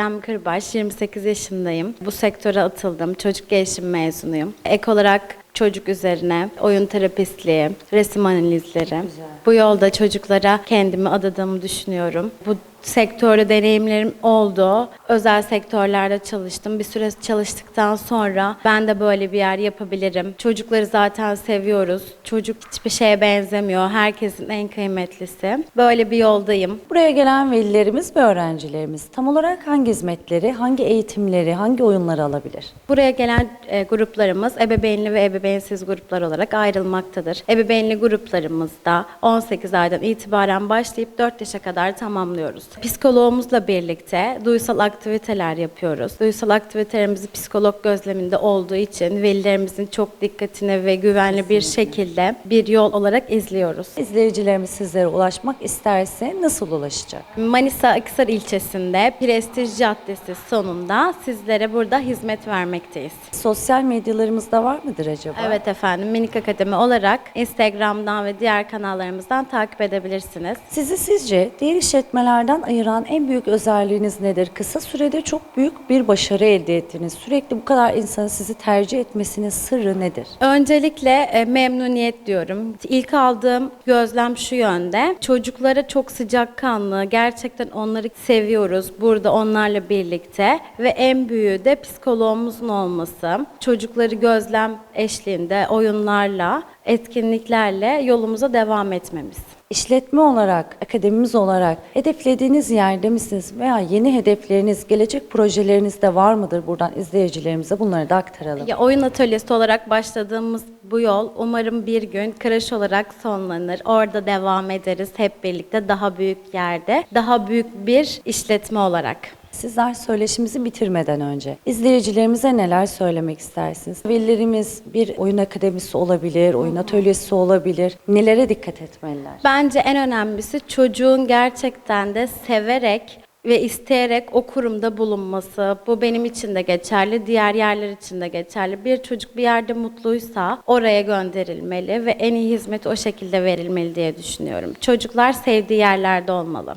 ছিলাম Akbaş, 28 yaşındayım. Bu sektöre atıldım. Çocuk gelişim mezunuyum. Ek olarak çocuk üzerine oyun terapistliği, resim analizleri. Bu yolda çocuklara kendimi adadığımı düşünüyorum. Bu sektörde deneyimlerim oldu. Özel sektörlerde çalıştım. Bir süre çalıştıktan sonra ben de böyle bir yer yapabilirim. Çocukları zaten seviyoruz. Çocuk hiçbir şeye benzemiyor. Herkesin en kıymetlisi. Böyle bir yoldayım. Buraya gelen velilerimiz ve öğrencilerimiz tam olarak hangi hizmetleri, hangi eğitimleri, hangi oyunları alabilir? Buraya gelen e, gruplarımız ebeveynli ve ebeveynsiz gruplar olarak ayrılmaktadır. Ebeveynli gruplarımızda 18 aydan itibaren başlayıp 4 yaşa kadar tamamlıyoruz. Psikoloğumuzla birlikte duysal aktiviteler yapıyoruz. Duysal aktivitelerimizi psikolog gözleminde olduğu için velilerimizin çok dikkatine ve güvenli bir şekilde bir yol olarak izliyoruz. İzleyicilerimiz sizlere ulaşmak isterse nasıl ulaşacak? Manisa Akhisar ilçesinde Prestij Caddesi sonunda sizlere burada hizmet vermekteyiz. Sosyal medyalarımızda var mıdır acaba? Evet efendim Minik Akademi olarak Instagram'dan ve diğer kanallarımızdan takip edebilirsiniz. Sizi sizce diğer işletmelerden ayıran en büyük özelliğiniz nedir? Kısa sürede çok büyük bir başarı elde ettiniz. Sürekli bu kadar insanın sizi tercih etmesinin sırrı nedir? Öncelikle e, memnuniyet diyorum. İlk aldığım gözlem şu yönde. Çocuklara çok sıcakkanlı, gerçekten onları seviyoruz burada onlarla birlikte ve en büyüğü de psikoloğumuzun olması. Çocukları gözlem eşliğinde oyunlarla, etkinliklerle yolumuza devam etmemiz. İşletme olarak, akademimiz olarak hedeflediğiniz yerde misiniz veya yeni hedefleriniz, gelecek projeleriniz de var mıdır? Buradan izleyicilerimize bunları da aktaralım. Ya oyun atölyesi olarak başladığımız bu yol umarım bir gün kreş olarak sonlanır. Orada devam ederiz hep birlikte daha büyük yerde, daha büyük bir işletme olarak. Sizler söyleşimizi bitirmeden önce izleyicilerimize neler söylemek istersiniz? Velilerimiz bir oyun akademisi olabilir, oyun atölyesi olabilir. Nelere dikkat etmeliler? Bence en önemlisi çocuğun gerçekten de severek ve isteyerek o kurumda bulunması. Bu benim için de geçerli, diğer yerler için de geçerli. Bir çocuk bir yerde mutluysa oraya gönderilmeli ve en iyi hizmet o şekilde verilmeli diye düşünüyorum. Çocuklar sevdiği yerlerde olmalı.